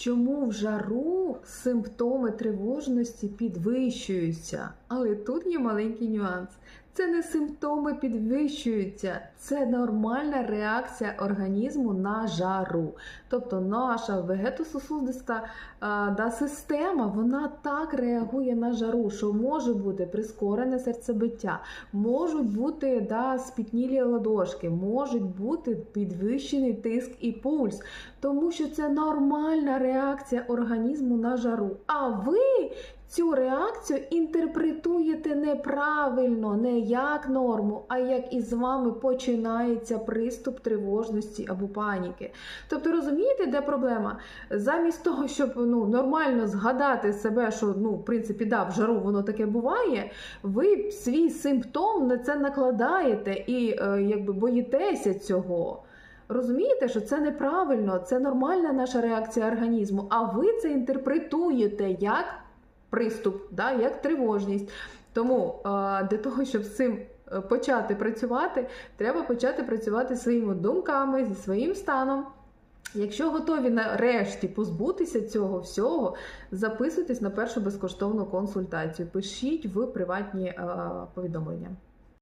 Чому в жару симптоми тривожності підвищуються? Але тут є маленький нюанс. Це не симптоми підвищуються, це нормальна реакція організму на жару. Тобто наша вегетососудиста да, система вона так реагує на жару, що може бути прискорене серцебиття, можуть бути да, спітнілі ладошки, можуть бути підвищений тиск і пульс, тому що це нормальна реакція організму на жару. А ви цю реакцію інтерпретуєте неправильно, не як норму, а як із вами починається приступ тривожності або паніки. Тобто, розумієте, де проблема? Замість того, щоб ну, нормально згадати себе, що ну, в принципі, да, в жару воно таке буває, ви свій симптом на це накладаєте і е, якби боїтеся цього. Розумієте, що це неправильно, це нормальна наша реакція організму, а ви це інтерпретуєте як приступ, да, як тривожність. Тому е, для того, щоб з цим е, почати працювати, треба почати працювати своїми думками, зі своїм станом. Якщо готові нарешті позбутися цього всього, записуйтесь на першу безкоштовну консультацію. Пишіть в приватні е, повідомлення.